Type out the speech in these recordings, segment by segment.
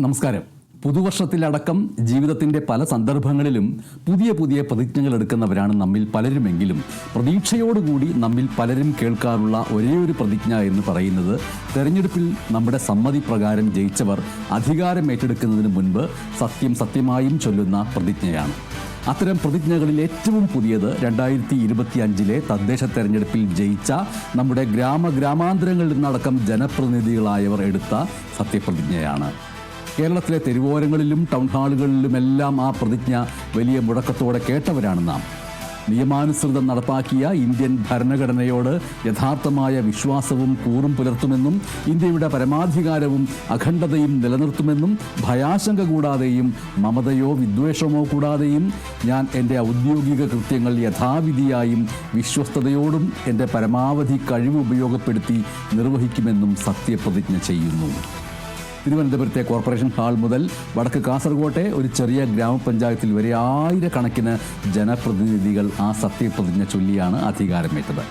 നമസ്കാരം. പുതുവർഷത്തിലടക്കം ജീവിതത്തിന്റെ പല സന്ദർഭങ്ങളിലും പുതിയ പുതിയ പ്രതിജ്ഞകൾ എടുക്കുന്നവരാണ് നമ്മിൽ പലരുമെങ്കിലും പ്രതീക്ഷയോടുകൂടി നമ്മിൽ പലരും കേൾക്കാറുള്ള ഒരേ ഒരു പ്രതിജ്ഞ എന്ന് പറയുന്നത് തെരഞ്ഞെടുപ്പിൽ നമ്മുടെ സമ്മതി പ്രകാരം ജയിച്ചവർ അധികാരം ഏറ്റെടുക്കുന്നതിന് മുൻപ് സത്യം സത്യമായും ചൊല്ലുന്ന പ്രതിജ്ഞയാണ്. അത്തരം പ്രതിജ്ഞകളിൽ ഏറ്റവും പുതിയത് രണ്ടായിരത്തി ഇരുപത്തി അഞ്ചിലെ തദ്ദേശ തെരഞ്ഞെടുപ്പിൽ ജയിച്ച നമ്മുടെ ഗ്രാമ ഗ്രാമാന്തരങ്ങളിൽ നിന്നടക്കം ജനപ്രതിനിധികളായവർ എടുത്ത സത്യപ്രതിജ്ഞയാണ്. കേരളത്തിലെ തെരുവോരങ്ങളിലും ടൗൺ ഹാളുകളിലുമെല്ലാം ആ പ്രതിജ്ഞ വലിയ മുടക്കത്തോടെ കേട്ടവരാണ് നാം. നിയമാനുസൃതം നടപ്പാക്കിയ ഇന്ത്യൻ ഭരണഘടനയോട് യഥാർത്ഥമായ വിശ്വാസവും കൂറും പുലർത്തുമെന്നും ഇന്ത്യയുടെ പരമാധികാരവും അഖണ്ഡതയും നിലനിർത്തുമെന്നും ഭയാശങ്ക കൂടാതെയും മമതയോ വിദ്വേഷമോ കൂടാതെയും ഞാൻ എന്റെ ഔദ്യോഗിക കൃത്യങ്ങൾ യഥാവിധിയായും വിശ്വസ്തയോടും എന്റെ പരമാവധി കഴിവ് ഉപയോഗപ്പെടുത്തി നിർവഹിക്കുമെന്നും സത്യപ്രതിജ്ഞ ചെയ്യുന്നു. തിരുവനന്തപുരത്തെ കോർപ്പറേഷൻ ഹാൾ മുതൽ വടക്ക് കാസർഗോട്ടെ ഒരു ചെറിയ ഗ്രാമപഞ്ചായത്തിൽ വരെ ആയിരക്കണക്കിന് ജനപ്രതിനിധികൾ ആ സത്യപ്രതിജ്ഞ ചൊല്ലിയാണ് അധികാരമേറ്റത്.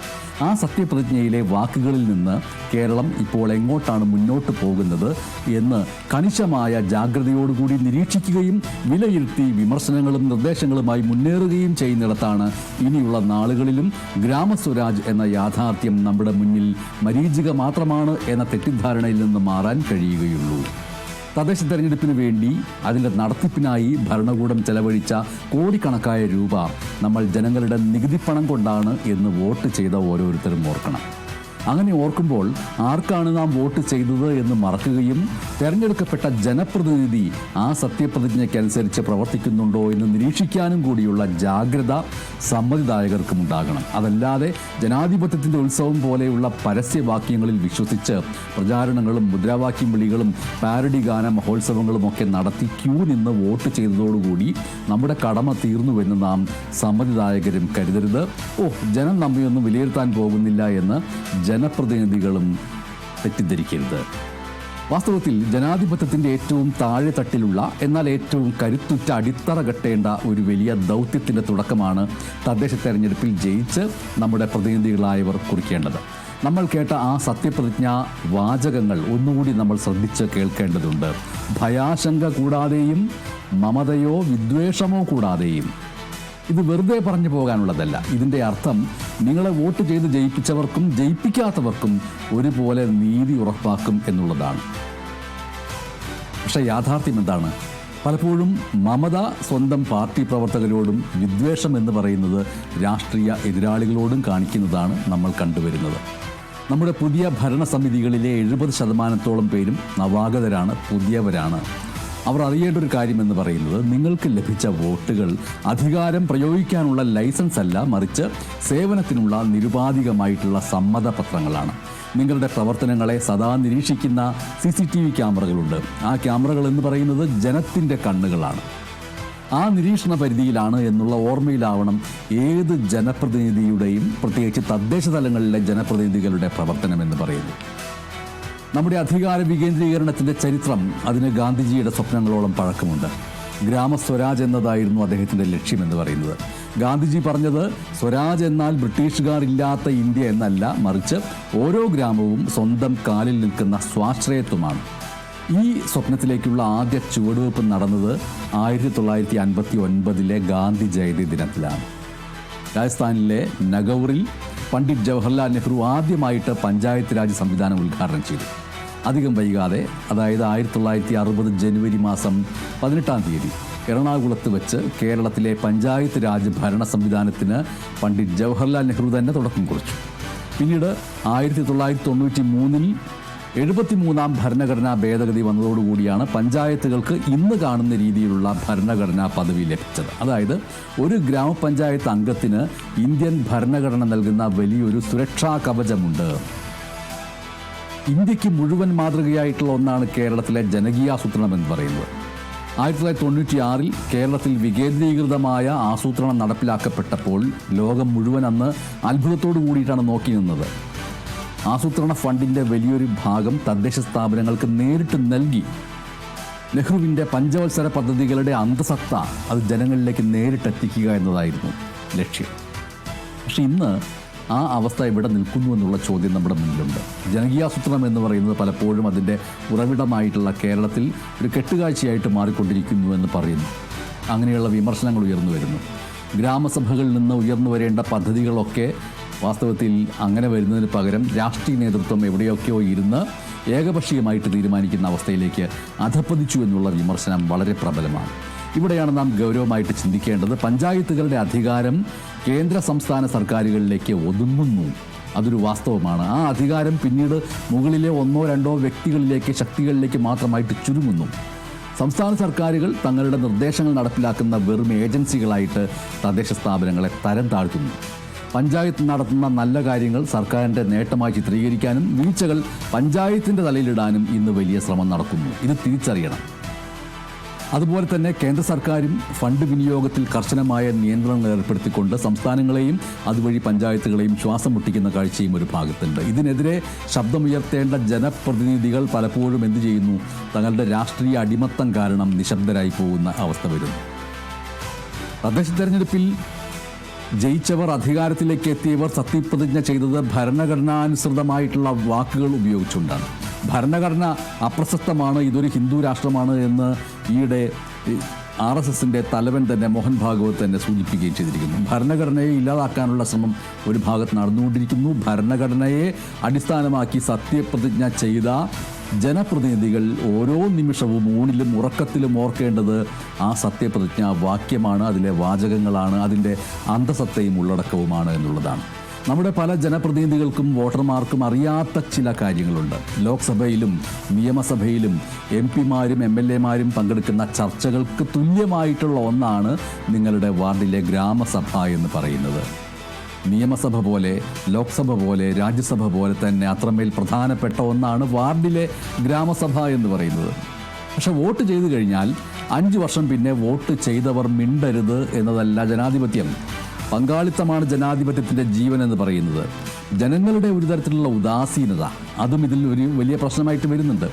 ആ സത്യപ്രതിജ്ഞയിലെ വാക്കുകളിൽ നിന്ന് കേരളം ഇപ്പോൾ എങ്ങോട്ടാണ് മുന്നോട്ട് പോകുന്നത് എന്ന് കണിശമായ ജാഗ്രതയോടുകൂടി നിരീക്ഷിക്കുകയും വിലയിരുത്തി വിമർശനങ്ങളും നിർദ്ദേശങ്ങളുമായി മുന്നേറുകയും ചെയ്യുന്നിടത്താണ് ഇനിയുള്ള നാളുകളിലും ഗ്രാമസ്വരാജ് എന്ന യാഥാർത്ഥ്യം നമ്മുടെ മുന്നിൽ മരീചിക മാത്രമാണ് എന്ന തെറ്റിദ്ധാരണയിൽ നിന്ന് മാറാൻ കഴിയുകയുള്ളൂ. തദ്ദേശ തെരഞ്ഞെടുപ്പിന് വേണ്ടി അതിന്റെ നടത്തിപ്പിനായി ഭരണകൂടം ചെലവഴിച്ച കോടിക്കണക്കായ രൂപ നമ്മൾ ജനങ്ങളുടെ നികുതിപ്പണം കൊണ്ടാണ് എന്ന് വോട്ട് ചെയ്ത ഓരോരുത്തരും ഓർക്കണം. അങ്ങനെ ഓർക്കുമ്പോൾ ആർക്കാണ് നാം വോട്ട് ചെയ്തത് എന്ന് മറക്കുകയും തെരഞ്ഞെടുക്കപ്പെട്ട ജനപ്രതിനിധി ആ സത്യപ്രതിജ്ഞയ്ക്കനുസരിച്ച് പ്രവർത്തിക്കുന്നുണ്ടോ എന്ന് നിരീക്ഷിക്കാനും കൂടിയുള്ള ജാഗ്രത സമ്മതിദായകർക്കും ഉണ്ടാകണം. അതല്ലാതെ ജനാധിപത്യത്തിന്റെ ഉത്സവം പോലെയുള്ള പരസ്യവാക്യങ്ങളിൽ വിശ്വസിച്ച് പ്രചാരണങ്ങളും മുദ്രാവാക്യം വിളികളും പാരഡി ഗാന മഹോത്സവങ്ങളും ഒക്കെ നടത്തി ക്യൂ നിന്ന് വോട്ട് ചെയ്തതോടുകൂടി നമ്മുടെ കടമ തീർന്നുവെന്ന് നാം സമ്മതിദായകരും കരുതരുത്. ഓ ജനം നമ്മയൊന്നും വിലയിരുത്താൻ പോകുന്നില്ല എന്ന് ജനപ്രതിനിധികളും തെറ്റിദ്ധരിക്കരുത്. വാസ്തവത്തിൽ ജനാധിപത്യത്തിന്റെ ഏറ്റവും താഴെ തട്ടിലുള്ള എന്നാൽ ഏറ്റവും കരുത്തുറ്റ അടിത്തറ കെട്ടേണ്ട ഒരു വലിയ ദൗത്യത്തിന്റെ തുടക്കമാണ് തദ്ദേശ തെരഞ്ഞെടുപ്പിൽ ജയിച്ച് നമ്മുടെ പ്രതിനിധികളായവർ കുറിക്കേണ്ടത്. നമ്മൾ കേട്ട ആ സത്യപ്രതിജ്ഞ വാചകങ്ങൾ ഒന്നുകൂടി നമ്മൾ ശ്രദ്ധിച്ച് കേൾക്കേണ്ടതുണ്ട്. ഭയാശങ്ക കൂടാതെയും മമതയോ വിദ്വേഷമോ കൂടാതെയും. ഇത് വെറുതെ പറഞ്ഞു പോകാനുള്ളതല്ല. ഇതിന്റെ അർത്ഥം നിങ്ങളെ വോട്ട് ചെയ്ത് ജയിപ്പിച്ചവർക്കും ജയിപ്പിക്കാത്തവർക്കും ഒരുപോലെ നീതി ഉറപ്പാക്കും എന്നുള്ളതാണ്. പക്ഷേ യാഥാർത്ഥ്യം എന്താണ്? പലപ്പോഴും മമത സ്വന്തം പാർട്ടി പ്രവർത്തകരോടും വിദ്വേഷം എന്ന് പറയുന്നത് രാഷ്ട്രീയ എതിരാളികളോടും കാണിക്കുന്നതാണ് നമ്മൾ കണ്ടുവരുന്നത്. നമ്മുടെ പുതിയ ഭരണസമിതികളിലെ എഴുപത് ശതമാനത്തോളം പേരും നവാഗതരാണ് പുതിയവരാണ്. അവർ അറിയേണ്ട ഒരു കാര്യം എന്ന് പറയുന്നത് നിങ്ങൾക്ക് ലഭിച്ച വോട്ടുകൾ അധികാരം പ്രയോഗിക്കാനുള്ള ലൈസൻസ് അല്ല മറിച്ച് സേവനത്തിനുള്ള നിരുപാധികമായിട്ടുള്ള സമ്മതപത്രങ്ങളാണ്. നിങ്ങളുടെ പ്രവർത്തനങ്ങളെ സദാ നിരീക്ഷിക്കുന്ന സി സി ടി വി ക്യാമറകളുണ്ട്. ആ ക്യാമറകൾ എന്ന് പറയുന്നത് ജനത്തിന്റെ കണ്ണുകളാണ്. ആ നിരീക്ഷണ പരിധിയിലാണ് എന്നുള്ള ഓർമ്മയിലാവണം ഏത് ജനപ്രതിനിധിയുടെയും പ്രത്യേകിച്ച് തദ്ദേശ തലങ്ങളിലെ ജനപ്രതിനിധികളുടെ പ്രവർത്തനം എന്ന് പറയുന്നത്. നമ്മുടെ അധികാര വികേന്ദ്രീകരണത്തിന്റെ ചരിത്രം അതിന് ഗാന്ധിജിയുടെ സ്വപ്നങ്ങളോളം പഴക്കമുണ്ട്. ഗ്രാമസ്വരാജ് എന്നതായിരുന്നു അദ്ദേഹത്തിന്റെ ലക്ഷ്യമെന്ന് പറയുന്നത്. ഗാന്ധിജി പറഞ്ഞത് സ്വരാജ് എന്നാൽ ബ്രിട്ടീഷുകാർ ഇല്ലാത്ത ഇന്ത്യ എന്നല്ല മറിച്ച് ഓരോ ഗ്രാമവും സ്വന്തം കാലിൽ നിൽക്കുന്ന സ്വാശ്രയത്വമാണ്. ഈ സ്വപ്നത്തിലേക്കുള്ള ആദ്യ ചുവടുവെപ്പ് നടന്നത് ആയിരത്തി തൊള്ളായിരത്തി അൻപത്തി ഒൻപതിലെ ഗാന്ധി ജയന്തി ദിനത്തിലാണ്. രാജസ്ഥാനിലെ നഗൌറിൽ പണ്ഡിറ്റ് ജവഹർലാൽ നെഹ്റു ആദ്യമായിട്ട് പഞ്ചായത്ത് രാജ് സംവിധാനം ഉദ്ഘാടനം ചെയ്തു. അധികം വൈകാതെ അതായത് ആയിരത്തി തൊള്ളായിരത്തി അറുപത് ജനുവരി മാസം പതിനെട്ടാം തീയതി എറണാകുളത്ത് വെച്ച് കേരളത്തിലെ പഞ്ചായത്ത് രാജ് ഭരണ സംവിധാനത്തിന് പണ്ഡിറ്റ് ജവഹർലാൽ നെഹ്റു തന്നെ തുടക്കം കുറിച്ചു. പിന്നീട് ആയിരത്തി തൊള്ളായിരത്തി തൊണ്ണൂറ്റി മൂന്നിൽ എഴുപത്തിമൂന്നാം ഭരണഘടനാ ഭേദഗതി വന്നതോടുകൂടിയാണ് പഞ്ചായത്തുകൾക്ക് ഇന്ന് കാണുന്ന രീതിയിലുള്ള ഭരണഘടനാ പദവി ലഭിച്ചത്. അതായത് ഒരു ഗ്രാമപഞ്ചായത്ത് അംഗത്തിന് ഇന്ത്യൻ ഭരണഘടന നൽകുന്ന വലിയൊരു സുരക്ഷാ കവചമുണ്ട്. ഇന്ത്യയ്ക്ക് മുഴുവൻ മാതൃകയായിട്ടുള്ള ഒന്നാണ് കേരളത്തിലെ ജനകീയാസൂത്രണം എന്ന് പറയുന്നത്. ആയിരത്തി തൊള്ളായിരത്തി തൊണ്ണൂറ്റി ആറിൽ കേരളത്തിൽ വികേന്ദ്രീകൃതമായ ആസൂത്രണം നടപ്പിലാക്കപ്പെട്ടപ്പോൾ ലോകം മുഴുവൻ അന്ന് അത്ഭുതത്തോടു കൂടിയിട്ടാണ് നോക്കി നിന്നത്. ആസൂത്രണ ഫണ്ടിന്റെ വലിയൊരു ഭാഗം തദ്ദേശ സ്ഥാപനങ്ങൾക്ക് നേരിട്ട് നൽകി. നെഹ്റുവിന്റെ പഞ്ചവത്സര പദ്ധതികളുടെ അന്തസത്ത അത് ജനങ്ങളിലേക്ക് നേരിട്ടെത്തിക്കുക എന്നതായിരുന്നു ലക്ഷ്യം. പക്ഷെ ഇന്ന് ആ അവസ്ഥ ഇവിടെ നിൽക്കുന്നു എന്നുള്ള ചോദ്യം നമ്മുടെ മുന്നിലുണ്ട്. ജനകീയാസൂത്രണം എന്ന് പറയുന്നത് പലപ്പോഴും അതിന്റെ ഉറവിടമായിട്ടുള്ള കേരളത്തിൽ ഒരു കെട്ടുകാഴ്ചയായിട്ട് മാറിക്കൊണ്ടിരിക്കുന്നു എന്ന് പറയുന്നു. അങ്ങനെയുള്ള വിമർശനങ്ങൾ ഉയർന്നു വരുന്നു. ഗ്രാമസഭകളിൽ നിന്ന് ഉയർന്നു വരേണ്ട പദ്ധതികളൊക്കെ വാസ്തവത്തിൽ അങ്ങനെ വരുന്നതിന് പകരം രാഷ്ട്രീയ നേതൃത്വം എവിടെയൊക്കെയോ ഇരുന്ന് ഏകപക്ഷീയമായിട്ട് തീരുമാനിക്കുന്ന അവസ്ഥയിലേക്ക് അധപ്പതിച്ചു എന്നുള്ള വിമർശനം വളരെ പ്രബലമാണ്. ഇവിടെയാണ് നാം ഗൗരവമായിട്ട് ചിന്തിക്കേണ്ടത്. പഞ്ചായത്തുകളുടെ അധികാരം കേന്ദ്ര സംസ്ഥാന സർക്കാരുകളിലേക്ക് ഒതുങ്ങുന്നു. അതൊരു വാസ്തവമാണ്. ആ അധികാരം പിന്നീട് മുകളിലെ ഒന്നോ രണ്ടോ വ്യക്തികളിലേക്ക് ശക്തികളിലേക്ക് മാത്രമായിട്ട് ചുരുങ്ങുന്നു. സംസ്ഥാന സർക്കാരുകൾ തങ്ങളുടെ നിർദ്ദേശങ്ങൾ നടപ്പിലാക്കുന്ന വെറും ഏജൻസികളായിട്ട് തദ്ദേശ സ്ഥാപനങ്ങളെ തരം താഴ്ത്തുന്നു. പഞ്ചായത്ത് നടത്തുന്ന നല്ല കാര്യങ്ങൾ സർക്കാരിന്റെ നേട്ടമായി ചിത്രീകരിക്കാനും വീഴ്ചകൾ പഞ്ചായത്തിന്റെ തലയിലിടാനും ഇന്ന് വലിയ ശ്രമം നടക്കുന്നു. ഇത് തിരിച്ചറിയണം. അതുപോലെ തന്നെ കേന്ദ്ര സർക്കാരും ഫണ്ട് വിനിയോഗത്തിൽ കർശനമായ നിയന്ത്രണങ്ങൾ ഏർപ്പെടുത്തിക്കൊണ്ട് സംസ്ഥാനങ്ങളെയും അതുവഴി പഞ്ചായത്തുകളെയും ശ്വാസം മുട്ടിക്കുന്ന കാഴ്ചയും ഒരു ഭാഗത്തുണ്ട്. ഇതിനെതിരെ ശബ്ദമുയർത്തേണ്ട ജനപ്രതിനിധികൾ പലപ്പോഴും എന്തു ചെയ്യുന്നു? തങ്ങളുടെ രാഷ്ട്രീയ അടിമത്തം കാരണം നിശബ്ദരായി പോകുന്ന അവസ്ഥ വരുന്നു തദ്ദേശ തെരഞ്ഞെടുപ്പിൽ ജയിച്ചവർ അധികാരത്തിലേക്ക് എത്തിയവർ സത്യപ്രതിജ്ഞ ചെയ്തത് ഭരണഘടനാനുസൃതമായിട്ടുള്ള വാക്കുകൾ ഉപയോഗിച്ചുകൊണ്ടാണ്. ഭരണഘടന അപ്രസക്തമാണ് ഇതൊരു ഹിന്ദു രാഷ്ട്രമാണ് എന്ന് ഈയിടെ ആർ എസ് എസിന്റെ തലവൻ തന്നെ മോഹൻ ഭാഗവത് തന്നെ സൂചിപ്പിക്കുകയും ചെയ്തിരിക്കുന്നു. ഭരണഘടനയെ ഇല്ലാതാക്കാനുള്ള ശ്രമം ഒരു ഭാഗത്ത് നടന്നുകൊണ്ടിരിക്കുന്നു. ഭരണഘടനയെ അടിസ്ഥാനമാക്കി സത്യപ്രതിജ്ഞ ചെയ്ത ജനപ്രതിനിധികൾ ഓരോ നിമിഷവും ഊണിലും ഉറക്കത്തിലും ഓർക്കേണ്ടത് ആ സത്യപ്രതിജ്ഞ വാക്യമാണ് അതിലെ വാചകങ്ങളാണ്. അതിന്റെ അന്തസത്തയും ഉള്ളടക്കവുമാണ് എന്നുള്ളതാണ്. നമ്മുടെ പല ജനപ്രതിനിധികൾക്കും വോട്ടർമാർക്കും അറിയാത്ത ചില കാര്യങ്ങളുണ്ട്. ലോക്സഭയിലും നിയമസഭയിലും എം പിമാരും എം എൽ എമാരും പങ്കെടുക്കുന്ന ചർച്ചകൾക്ക് തുല്യമായിട്ടുള്ള ഒന്നാണ് നിങ്ങളുടെ വാർഡിലെ ഗ്രാമസഭ എന്ന് പറയുന്നത്. നിയമസഭ പോലെ ലോക്സഭ പോലെ രാജ്യസഭ പോലെ തന്നെ അത്രമേൽ പ്രധാനപ്പെട്ട ഒന്നാണ് വാർഡിലെ ഗ്രാമസഭ എന്ന് പറയുന്നത്. പക്ഷെ വോട്ട് ചെയ്തു കഴിഞ്ഞാൽ അഞ്ച് വർഷം പിന്നെ വോട്ട് ചെയ്തവർ മിണ്ടരുത് എന്നതല്ല ജനാധിപത്യം. പങ്കാളിത്തമാണ് ജനാധിപത്യത്തിന്റെ ജീവൻ എന്ന് പറയുന്നത്. ജനങ്ങളുടെ ഒരു തരത്തിലുള്ള ഉദാസീനത അതും ഇതിൽ ഒരു വലിയ പ്രശ്നമായിട്ട് വരുന്നുണ്ട്.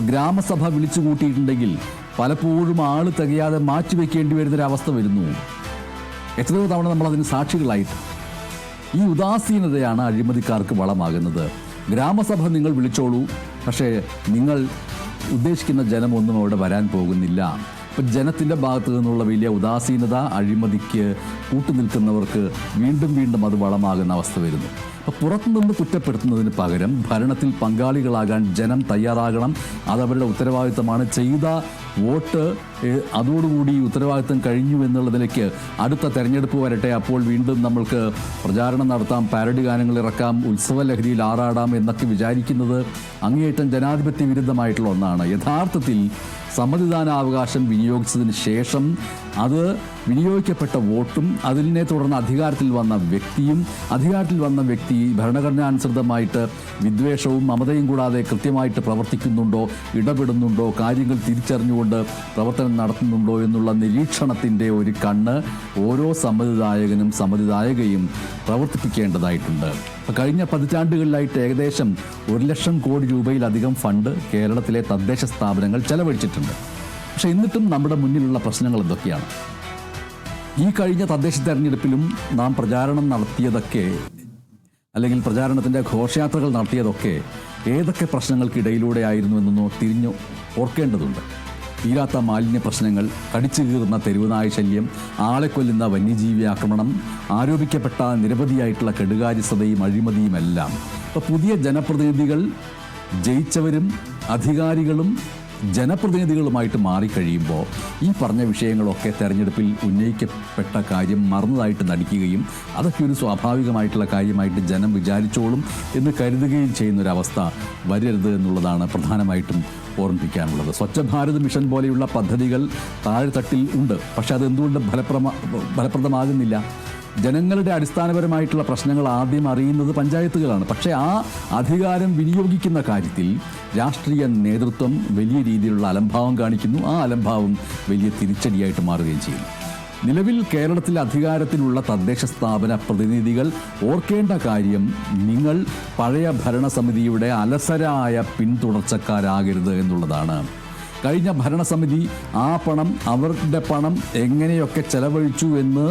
ഗ്രാമസഭ വിളിച്ചു കൂട്ടിയിട്ടുണ്ടെങ്കിൽ പലപ്പോഴും ആൾ തികയാതെ മാറ്റിവെക്കേണ്ടി വരുന്നൊരവസ്ഥ വരുന്നു. എത്രയോ തവണ നമ്മൾ അതിന് സാക്ഷികളായിട്ട്. ഈ ഉദാസീനതയാണ് അഴിമതിക്കാർക്ക് വളമാകുന്നത്. ഗ്രാമസഭ നിങ്ങൾ വിളിച്ചോളൂ. പക്ഷേ നിങ്ങൾ ഉദ്ദേശിക്കുന്ന ജനമൊന്നും അവിടെ വരാൻ പോകുന്നില്ല. ഇപ്പം ജനത്തിന്റെ ഭാഗത്തു നിന്നുള്ള വലിയ ഉദാസീനത അഴിമതിക്ക് കൂട്ടുനിൽക്കുന്നവർക്ക് വീണ്ടും വീണ്ടും അത് വളമാകുന്ന അവസ്ഥ വരുന്നു. അപ്പോൾ പുറത്തുനിന്ന് കുറ്റപ്പെടുത്തുന്നതിന് പകരം ഭരണത്തിൽ പങ്കാളികളാകാൻ ജനം തയ്യാറാകണം. അതവരുടെ ഉത്തരവാദിത്തമാണ്. ചെയ്ത വോട്ട് അതോടുകൂടി ഉത്തരവാദിത്തം കഴിഞ്ഞു എന്നുള്ള നിലയ്ക്ക് അടുത്ത തെരഞ്ഞെടുപ്പ് വരട്ടെ. അപ്പോൾ വീണ്ടും നമ്മൾക്ക് പ്രചാരണം നടത്താം പാരഡി ഗാനങ്ങൾ ഇറക്കാം ഉത്സവ ലഹരിയിൽ ആറാടാം എന്നൊക്കെ വിചാരിക്കുന്നത് അങ്ങേയറ്റം ജനാധിപത്യ വിരുദ്ധമായിട്ടുള്ള ഒന്നാണ്. യഥാർത്ഥത്തിൽ സമ്മതിദാനാവകാശം വിനിയോഗിച്ചതിന് ശേഷം അത് വിനിയോഗിക്കപ്പെട്ട വോട്ടും അതിനെ തുടർന്ന് അധികാരത്തിൽ വന്ന വ്യക്തിയും അധികാരത്തിൽ വന്ന വ്യക്തി ഭരണഘടനാനുസൃതമായിട്ട് വിദ്വേഷവും മമതയും കൂടാതെ കൃത്യമായിട്ട് പ്രവർത്തിക്കുന്നുണ്ടോ ഇടപെടുന്നുണ്ടോ കാര്യങ്ങൾ തിരിച്ചറിഞ്ഞുകൊണ്ട് പ്രവർത്തനം നടത്തുന്നുണ്ടോ എന്നുള്ള നിരീക്ഷണത്തിന്റെ ഒരു കണ്ണ് ഓരോ സമ്മതിദായകനും സമ്മതിദായകയും പ്രവർത്തിപ്പിക്കേണ്ടതായിട്ടുണ്ട്. കഴിഞ്ഞ പതിറ്റാണ്ടുകളിലായിട്ട് ഏകദേശം ഒരു ലക്ഷം കോടി രൂപയിലധികം ഫണ്ട് കേരളത്തിലെ തദ്ദേശ സ്ഥാപനങ്ങൾ ചെലവഴിച്ചിട്ടുണ്ട്. പക്ഷേ എന്നിട്ടും നമ്മുടെ മുന്നിലുള്ള പ്രശ്നങ്ങൾ എന്തൊക്കെയാണ്? ഈ കഴിഞ്ഞ തദ്ദേശ തെരഞ്ഞെടുപ്പിലും നാം പ്രചാരണം നടത്തിയതൊക്കെ അല്ലെങ്കിൽ പ്രചാരണത്തിന്റെ ഘോഷയാത്രകൾ നടത്തിയതൊക്കെ ഏതൊക്കെ പ്രശ്നങ്ങൾക്കിടയിലൂടെ എന്നൊന്ന് തിരിഞ്ഞു ഓർക്കേണ്ടതുണ്ട്. തീരാത്ത മാലിന്യ പ്രശ്നങ്ങൾ കടിച്ചു കീറുന്ന തെരുവുനായ ശല്യം ആളെ കൊല്ലുന്ന വന്യജീവി ആക്രമണം ആരോപിക്കപ്പെട്ട നിരവധിയായിട്ടുള്ള കെടുകാര്യസ്ഥതയും അഴിമതിയും എല്ലാം ഇപ്പോൾ പുതിയ ജനപ്രതിനിധികൾ ജയിച്ചവരും അധികാരികളും ജനപ്രതിനിധികളുമായിട്ട് മാറിക്കഴിയുമ്പോൾ ഈ പറഞ്ഞ വിഷയങ്ങളൊക്കെ തെരഞ്ഞെടുപ്പിൽ ഉന്നയിക്കപ്പെട്ട കാര്യം മറന്നതായിട്ട് നടിക്കുകയും അതൊക്കെ ഒരു സ്വാഭാവികമായിട്ടുള്ള കാര്യമായിട്ട് ജനം വിചാരിച്ചോളും എന്ന് കരുതുകയും ചെയ്യുന്നൊരവസ്ഥ വരരുത് എന്നുള്ളതാണ് പ്രധാനമായിട്ടും ഓർമ്മിപ്പിക്കാനുള്ളത്. സ്വച്ഛ ഭാരത് മിഷൻ പോലെയുള്ള പദ്ധതികൾ താഴെത്തട്ടിൽ ഉണ്ട്. പക്ഷെ അത് എന്തുകൊണ്ട് ഫലപ്രമ ഫലപ്രദമാകുന്നില്ല? ജനങ്ങളുടെ അടിസ്ഥാനപരമായിട്ടുള്ള പ്രശ്നങ്ങൾ ആദ്യം അറിയുന്നത് പഞ്ചായത്തുകളാണ്. പക്ഷേ ആ അധികാരം വിനിയോഗിക്കുന്ന കാര്യത്തിൽ രാഷ്ട്രീയ നേതൃത്വം വലിയ രീതിയിലുള്ള അലംഭാവം കാണിക്കുന്നു. ആ അലംഭാവം വലിയ തിരിച്ചടിയായിട്ട് മാറുകയും ചെയ്യുന്നു നിലവിൽ കേരളത്തിൽ അധികാരത്തിലുള്ള തദ്ദേശ സ്ഥാപന പ്രതിനിധികൾ ഓർക്കേണ്ട കാര്യം നിങ്ങൾ പഴയ ഭരണസമിതിയുടെ അലസരായ പിന്തുടർച്ചക്കാരാകരുത് എന്നുള്ളതാണ്. കഴിഞ്ഞ ഭരണസമിതി ആ പണം അവരുടെ പണം എങ്ങനെയൊക്കെ ചെലവഴിച്ചു എന്ന്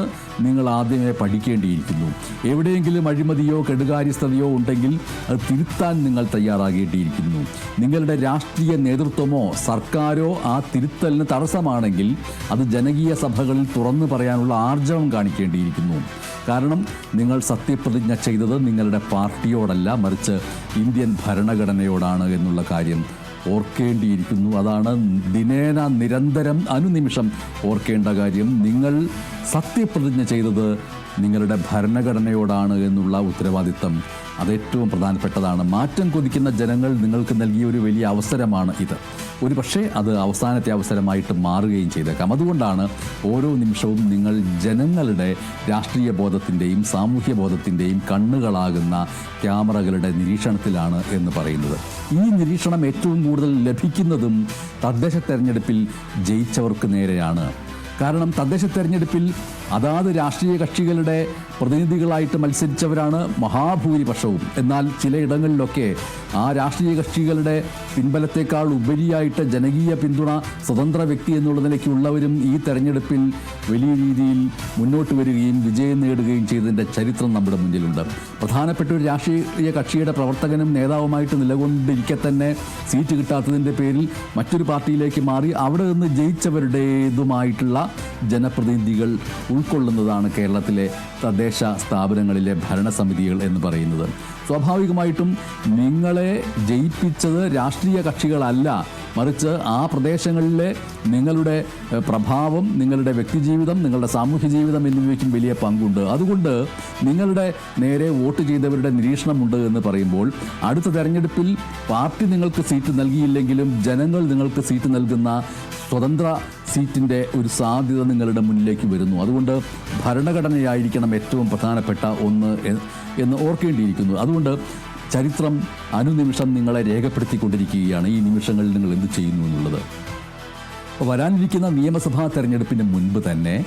നിങ്ങൾ ആദ്യമേ പഠിക്കേണ്ടിയിരിക്കുന്നു. എവിടെയെങ്കിലും അഴിമതിയോ കെടുകാര്യസ്ഥതയോ ഉണ്ടെങ്കിൽ അത് തിരുത്താൻ നിങ്ങൾ തയ്യാറാകേണ്ടിയിരിക്കുന്നു. നിങ്ങളുടെ രാഷ്ട്രീയ നേതൃത്വമോ സർക്കാരോ ആ തിരുത്തലിന് തടസ്സമാണെങ്കിൽ അത് ജനകീയ സഭകളിൽ തുറന്നു പറയാനുള്ള ആർജവം കാണിക്കേണ്ടിയിരിക്കുന്നു. കാരണം നിങ്ങൾ സത്യപ്രതിജ്ഞ ചെയ്തത് നിങ്ങളുടെ പാർട്ടിയോടല്ല മറിച്ച് ഇന്ത്യൻ ഭരണഘടനയോടാണ് എന്നുള്ള കാര്യം ഓർക്കേണ്ടിയിരിക്കുന്നു. അതാണ് ദിനേന നിരന്തരം അനുനിമിഷം ഓർക്കേണ്ട കാര്യം. നിങ്ങൾ സത്യപ്രതിജ്ഞ ചെയ്തത് നിങ്ങളുടെ ഭരണഘടനയോടാണ് എന്നുള്ള ഉത്തരവാദിത്തം അതേറ്റവും പ്രധാനപ്പെട്ടതാണ്. മാറ്റം കൊതിക്കുന്ന ജനങ്ങൾ നിങ്ങൾക്ക് നൽകിയ ഒരു വലിയ അവസരമാണ് ഇത്. ഒരു പക്ഷേ അത് അവസാനത്തെ അവസരമായിട്ട് മാറുകയും ചെയ്തേക്കാം. അതുകൊണ്ടാണ് ഓരോ നിമിഷവും നിങ്ങൾ ജനങ്ങളുടെ രാഷ്ട്രീയ ബോധത്തിന്റെയും സാമൂഹ്യ ബോധത്തിന്റെയും കണ്ണുകളാകുന്ന ക്യാമറകളുടെ നിരീക്ഷണത്തിലാണ് എന്ന് പറയുന്നത്. ഈ നിരീക്ഷണം ഏറ്റവും കൂടുതൽ ലഭിക്കുന്നതും തദ്ദേശ തെരഞ്ഞെടുപ്പിൽ ജയിച്ചവർക്ക് നേരെയാണ്. കാരണം തദ്ദേശ തെരഞ്ഞെടുപ്പിൽ അതാത് രാഷ്ട്രീയ കക്ഷികളുടെ പ്രതിനിധികളായിട്ട് മത്സരിച്ചവരാണ് മഹാഭൂരിപക്ഷവും. എന്നാൽ ചിലയിടങ്ങളിലൊക്കെ ആ രാഷ്ട്രീയ കക്ഷികളുടെ പിൻബലത്തേക്കാൾ ഉപരിയായിട്ട് ജനകീയ പിന്തുണ സ്വതന്ത്ര വ്യക്തി എന്നുള്ള നിലയ്ക്കുള്ളവരും ഈ തെരഞ്ഞെടുപ്പിൽ വലിയ രീതിയിൽ മുന്നോട്ട് വരികയും വിജയം നേടുകയും ചെയ്തതിന്റെ ചരിത്രം നമ്മുടെ മുന്നിലുണ്ട്. പ്രധാനപ്പെട്ട ഒരു രാഷ്ട്രീയ കക്ഷിയുടെ പ്രവർത്തകനും നേതാവുമായിട്ട് നിലകൊണ്ടിരിക്കെ തന്നെ സീറ്റ് കിട്ടാത്തതിന്റെ പേരിൽ മറ്റൊരു പാർട്ടിയിലേക്ക് മാറി അവിടെ നിന്ന് ജയിച്ചവരുടേതുമായിട്ടുള്ള ജനപ്രതിനിധികൾ ഉൾക്കൊള്ളുന്നതാണ് കേരളത്തിലെ തദ്ദേശ സ്ഥാപനങ്ങളിലെ ഭരണസമിതികൾ എന്ന് പറയുന്നത്. സ്വാഭാവികമായിട്ടും നിങ്ങളെ ജയിപ്പിച്ചത് രാഷ്ട്രീയ കക്ഷികളല്ല. മറിച്ച് ആ പ്രദേശങ്ങളിലെ നിങ്ങളുടെ പ്രഭാവം നിങ്ങളുടെ വ്യക്തിജീവിതം നിങ്ങളുടെ സാമൂഹ്യ ജീവിതം എന്നിവയ്ക്കും വലിയ പങ്കുണ്ട്. അതുകൊണ്ട് നിങ്ങളുടെ നേരെ വോട്ട് ചെയ്തവരുടെ നിരീക്ഷണമുണ്ട് എന്ന് പറയുമ്പോൾ അടുത്ത തെരഞ്ഞെടുപ്പിൽ പാർട്ടി നിങ്ങൾക്ക് സീറ്റ് നൽകിയില്ലെങ്കിലും ജനങ്ങൾ നിങ്ങൾക്ക് സീറ്റ് നൽകുന്ന സ്വതന്ത്ര സീറ്റിന്റെ ഒരു സാധ്യത നിങ്ങളുടെ മുന്നിലേക്ക് വരുന്നു. അതുകൊണ്ട് ഭരണഘടനയായിരിക്കണം ഏറ്റവും പ്രധാനപ്പെട്ട ഒന്ന് എന്ന് ഓർക്കേണ്ടിയിരിക്കുന്നു. അതുകൊണ്ട് ചരിത്രം അനുനിമിഷം നിങ്ങളെ രേഖപ്പെടുത്തിക്കൊണ്ടിരിക്കുകയാണ്. ഈ നിമിഷങ്ങളിൽ നിങ്ങൾ എന്ത് ചെയ്യുന്നു എന്നുള്ളത്? വരാനിരിക്കുന്ന നിയമസഭാ തെരഞ്ഞെടുപ്പിന് മുൻപ് തന്നെ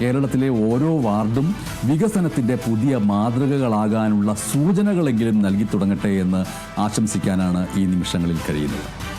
കേരളത്തിലെ ഓരോ വാർഡും വികസനത്തിന്റെ പുതിയ മാതൃകകളാകാനുള്ള സൂചനകളെങ്കിലും നൽകി തുടങ്ങട്ടെ എന്ന് ആശംസിക്കാനാണ് ഈ നിമിഷങ്ങളിൽ കഴിയുന്നത്.